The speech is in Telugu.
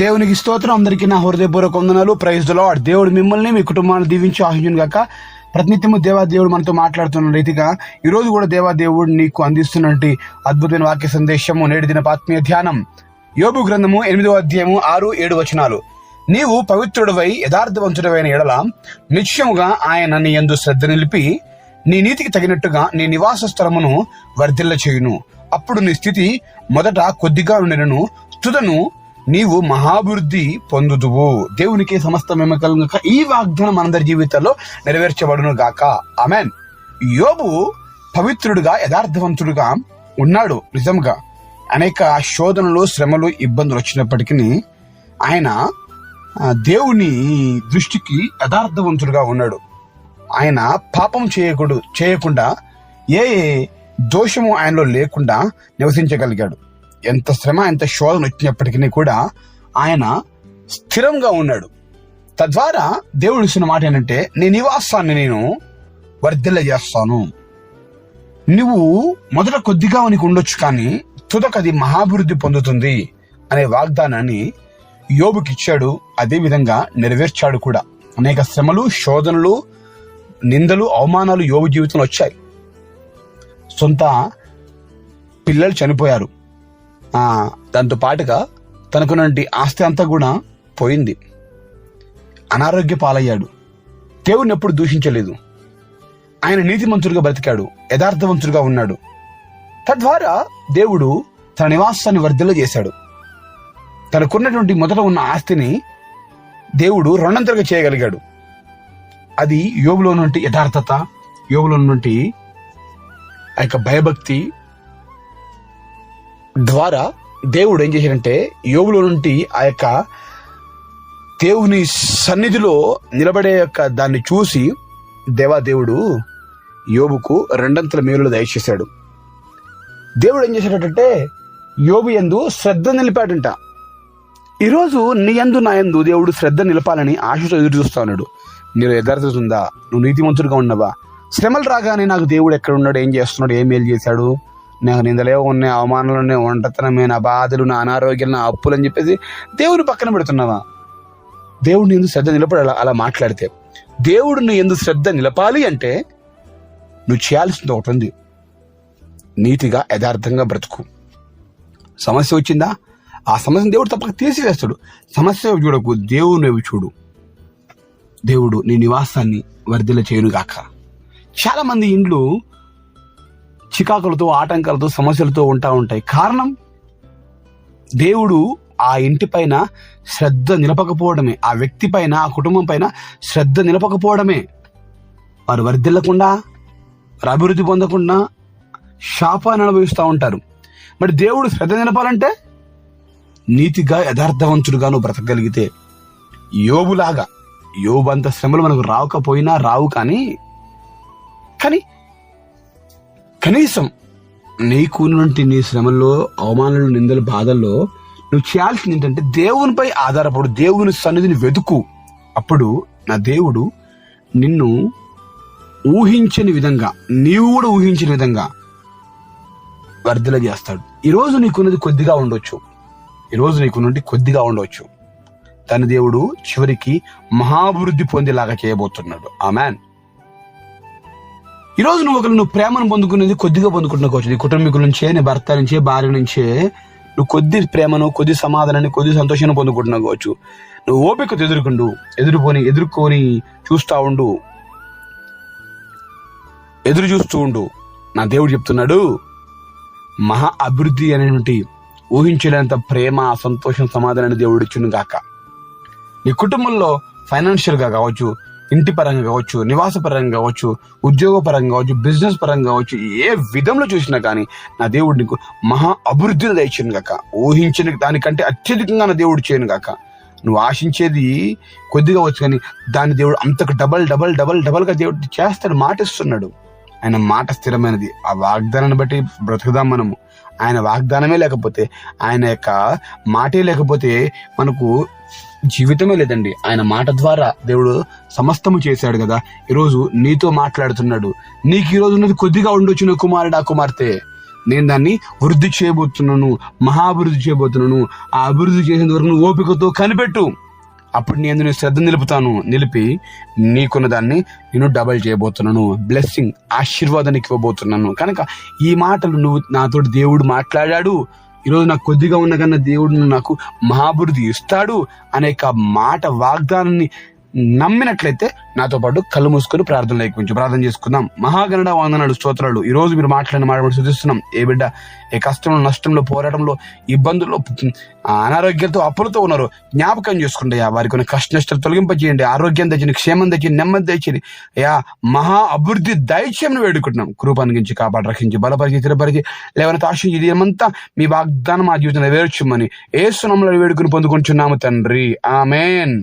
దేవునికి స్తోత్రం. అందరికీ నా హృదయపూర్వక వందనాలు. ప్రైజ్ లాడ్ దేవుడు మిమ్మల్ని మీ కుటుంబాన్ని దీవించి ఆహ్వాన్ గాక. ప్రతినిత్యము దేవాదేవుడు మనతో మాట్లాడుతున్న రీతిగా ఈ రోజు కూడా దేవాదేవుడు నీకు అందిస్తున్నటువంటి అద్భుతమైన వాక్య సందేశము నేటి దిన ఆత్మీయ ధ్యానం. యోబు గ్రంథము ఎనిమిదవ అధ్యాయము ఆరు ఏడు వచనాలు. నీవు పవిత్రుడవై యథార్థవంతుడవైన ఎడల నిశ్చయముగా ఆయన నీ యందు శ్రద్ధ నిలిపి నీ నీతికి తగినట్టుగా నీ నివాస స్థలమును వర్ధిల్ల చేయును అప్పుడు నీ స్థితి మొదట కొద్దిగా ఉండినను తుదను నీవు మహాభివృద్ధి పొందుదువు. దేవునికి సమస్త మెమకలు ఈ వాగ్దానం మనందరి జీవితాల్లో నెరవేర్చబడును గాక. ఆమెన్. యోబు పవిత్రుడుగా యథార్థవంతుడుగా ఉన్నాడు. నిజంగా అనేక శోధనలు శ్రమలు ఇబ్బందులు వచ్చినప్పటికీ ఆయన దేవుని దృష్టికి యథార్థవంతుడుగా ఉన్నాడు. ఆయన పాపం చేయకూడదు చేయకుండా ఏ దోషము ఆయనలో లేకుండా నివసించగలిగాడు. ఎంత శ్రమ ఎంత శోధన వచ్చినప్పటికీ కూడా ఆయన స్థిరంగా ఉన్నాడు. తద్వారా దేవుడు ఇచ్చిన మాట ఏంటంటే నీ నివాసాన్ని నేను వర్ధిల్ల చేస్తాను నువ్వు మొదట కొద్దిగా నీకు ఉండొచ్చు కానీ తుదకది మహాభివృద్ధి పొందుతుంది అనే వాగ్దానాన్ని యోబుకిచ్చాడు. అదే విధంగా నెరవేర్చాడు కూడా. అనేక శ్రమలు శోధనలు నిందలు అవమానాలు యోబు జీవితంలో వచ్చాయి. సొంత పిల్లలు చనిపోయారు. ఆ. దాంతో పాటుగా తనకున్నటువంటి ఆస్తి అంతా కూడా పోయింది. అనారోగ్య పాలయ్యాడు. దేవుణ్ణి ఎప్పుడు దూషించలేదు. ఆయన నీతిమంతుడిగా బ్రతికాడు. యథార్థవంతుడిగా ఉన్నాడు. తద్వారా దేవుడు తన నివాసాన్ని వర్ధిల్ల చేశాడు. తనకున్నటువంటి మొదట ఉన్న ఆస్తిని దేవుడు రెండంతలుగా చేయగలిగాడు. అది యోగులో నుండి యథార్థత యోగులో నుండి ఆ యొక్క భయభక్తి ద్వారా దేవుడు ఏం చేశాడంటే యోగులో నుండి ఆ యొక్క దేవుని సన్నిధిలో నిలబడే యొక్క దాన్ని చూసి దేవాదేవుడు యోబుకు రెండంతల మేలులు దయచేశాడు. దేవుడు ఏం చేశాడంటే యోబు ఎందు శ్రద్ధ నిలిపాడంట. ఈరోజు నీ యందు నా యందు దేవుడు శ్రద్ధ నిలపాలని ఆశతో ఎదురు చూస్తా ఉన్నాడు. నీలో యథార్థత ఉందా? నువ్వు నీతిమంతుడిగా ఉన్నవా? శ్రమలు రాగానే నాకు దేవుడు ఎక్కడ ఉన్నాడు? ఏం చేస్తున్నాడు? ఏం మేలు చేశాడు? నాకు నిందలే ఉన్నాయి అవమానాలు ఉన్నాయి ఒంటతనమే నా బాధలు నా అనారోగ్యం నా అప్పులు అని చెప్పేసి దేవుని పక్కన పెడుతున్నావా? దేవుడిని ఎందుకు శ్రద్ధ నిలబడి అలా అలా మాట్లాడితే దేవుడిని ఎందుకు శ్రద్ధ నిలపాలి అంటే నువ్వు చేయాల్సింది ఒకటి ఉంది. నీతిగా యథార్థంగా బ్రతుకు. సమస్య వచ్చిందా? ఆ సమస్యను దేవుడు తప్పక తీసివేస్తాడు. సమస్య చూడకు దేవుని చూడు. దేవుడు నీ నివాసాన్ని వర్ధిల చేయను గాక చాలామంది ఇండ్లు చికాకులతో ఆటంకాలతో సమస్యలతో ఉంటా ఉంటాయి. కారణం? దేవుడు ఆ ఇంటి పైన శ్రద్ధ నిలపకపోవడమే. ఆ వ్యక్తి పైన ఆ కుటుంబం పైన శ్రద్ధ నిలపకపోవడమే. వారు వర్ధిల్లకుండా అభివృద్ధి పొందకుండా శాపాన్ని అనుభవిస్తూ ఉంటారు. మరి దేవుడు శ్రద్ధ నిలపాలంటే నీతిగా యథార్థవంతుడుగా నువ్వు బ్రతకగలిగితే యోబులాగా యోబు అంత శ్రమలు మనకు రావకపోయినా రావు కానీ కానీ కనీసం నీకు నుండి నీ శ్రమల్లో అవమానాలు నిందలు బాధల్లో నువ్వు చేయాల్సింది ఏంటంటే దేవునిపై ఆధారపడు దేవుని సన్నిధిని వెతుకు. అప్పుడు నా దేవుడు నిన్ను ఊహించని విధంగా నీవు కూడా ఊహించిన విధంగా వర్ధల చేస్తాడు. ఈరోజు నీకున్నది కొద్దిగా ఉండొచ్చు. ఈరోజు నీకున్నది కొద్దిగా ఉండవచ్చు తన దేవుడు చివరికి మహాభివృద్ధి పొందేలాగా చేయబోతున్నాడు. ఆ మ్యాన్ ఈరోజు నువ్వు ఒకరు నువ్వు ప్రేమను పొందుకునేది కొద్దిగా పొందుకుంటున్నావు నీ కుటుంబీకుల నుంచే నీ భర్త నుంచే భార్య నుంచే నువ్వు కొద్ది ప్రేమను కొద్ది సమాధానాన్ని కొద్ది సంతోషాన్ని పొందుకుంటున్నావు కావచ్చు. నువ్వు ఓపికతో ఎదుర్కొండు ఎదుర్కొని ఎదుర్కొని చూస్తూ ఉండు. ఎదురు చూస్తూ ఉండు. నా దేవుడు చెప్తున్నాడు మహా అభివృద్ధి అనేటువంటి ఊహించలేనంత ప్రేమ సంతోషం సమాధానాన్ని దేవుడు ఇచ్చును గాక. నీ కుటుంబంలో ఫైనాన్షియల్గా కావచ్చు ఇంటి పరంగా కావచ్చు నివాస పరంగా కావచ్చు ఉద్యోగ పరంగా కావచ్చు బిజినెస్ పరంగా కావచ్చు ఏ విధంలో చూసినా కానీ నా దేవుడు నీకు మహా అభివృద్ధిని దయచేయను గాక. ఊహించిన దానికంటే అత్యధికంగా నా దేవుడు చేయను గాక. నువ్వు ఆశించేది కొద్దిగా వచ్చు కానీ దాన్ని దేవుడు అంతకు డబల్ డబల్ డబల్ డబల్గా దేవుడు చేస్తాడు మాటిస్తున్నాడు. ఆయన మాట స్థిరమైనది. ఆ వాగ్దానాన్ని బట్టి బ్రతుకుదాం మనము. ఆయన వాగ్దానమే లేకపోతే ఆయన యొక్క మాటే లేకపోతే మనకు జీవితమే లేదండి. ఆయన మాట ద్వారా దేవుడు సమస్తము చేశాడు కదా. ఈరోజు నీతో మాట్లాడుతున్నాడు. నీకు ఈరోజు ఉన్నది కొద్దిగా ఉండొచ్చిన నా కుమారుడు ఆ కుమార్తె. నేను దాన్ని వృద్ధి చేయబోతున్నాను మహాభివృద్ధి చేయబోతున్నాను. ఆ అభివృద్ధి చేసేంత వరకు నువ్వు ఓపికతో కనిపెట్టు. అప్పుడు నేను నీ శ్రద్ధ నిలుపుతాను. నిలిపి నీకున్న దాన్ని నేను డబల్ చేయబోతున్నాను. బ్లెస్సింగ్ ఆశీర్వాదానికి ఇవ్వబోతున్నాను. కనుక ఈ మాటలు నువ్వు నాతోటి దేవుడు మాట్లాడాడు. ఈరోజు నాకు కొద్దిగా ఉన్న కన్నా దేవుడు నాకు మహాభివృద్ధి ఇస్తాడు అనే మాట వాగ్దానాన్ని నమ్మినట్లయితే నాతో పాటు కళ్ళు మూసుకొని ప్రార్థన కొంచెం ప్రార్థన చేసుకుందాం. మహాగణడ వందనాడు స్తోత్రాలు. ఈ రోజు మీరు మాట్లాడిన మాట్లాడి చూస్తున్నాం ఏ బిడ్డ ఏ కష్టంలో నష్టంలో పోరాటంలో ఇబ్బందుల్లో అనారోగ్యంతో అప్పులతో ఉన్నారు. జ్ఞాపకం చేసుకుంటే వారికి ఉన్న కష్ట నష్టాలు తొలగింపజేయండి. ఆరోగ్యం తెచ్చింది క్షేమం తెచ్చింది నెమ్మది తెచ్చింది యా మహా అభివృద్ధి దైత్యం వేడుకుంటున్నాం. కృపానికించి కాపాడు రక్షించి బలపరిచి స్థిరపరిచి లేవనైతే ఆశించి ఏమంతా మీ వాగ్దానం మా జీవితంలో నెరవేర్చుమని ఏసునంలో వేడుకుని పొందుకుంటున్నాము తండ్రి. ఆమెన్.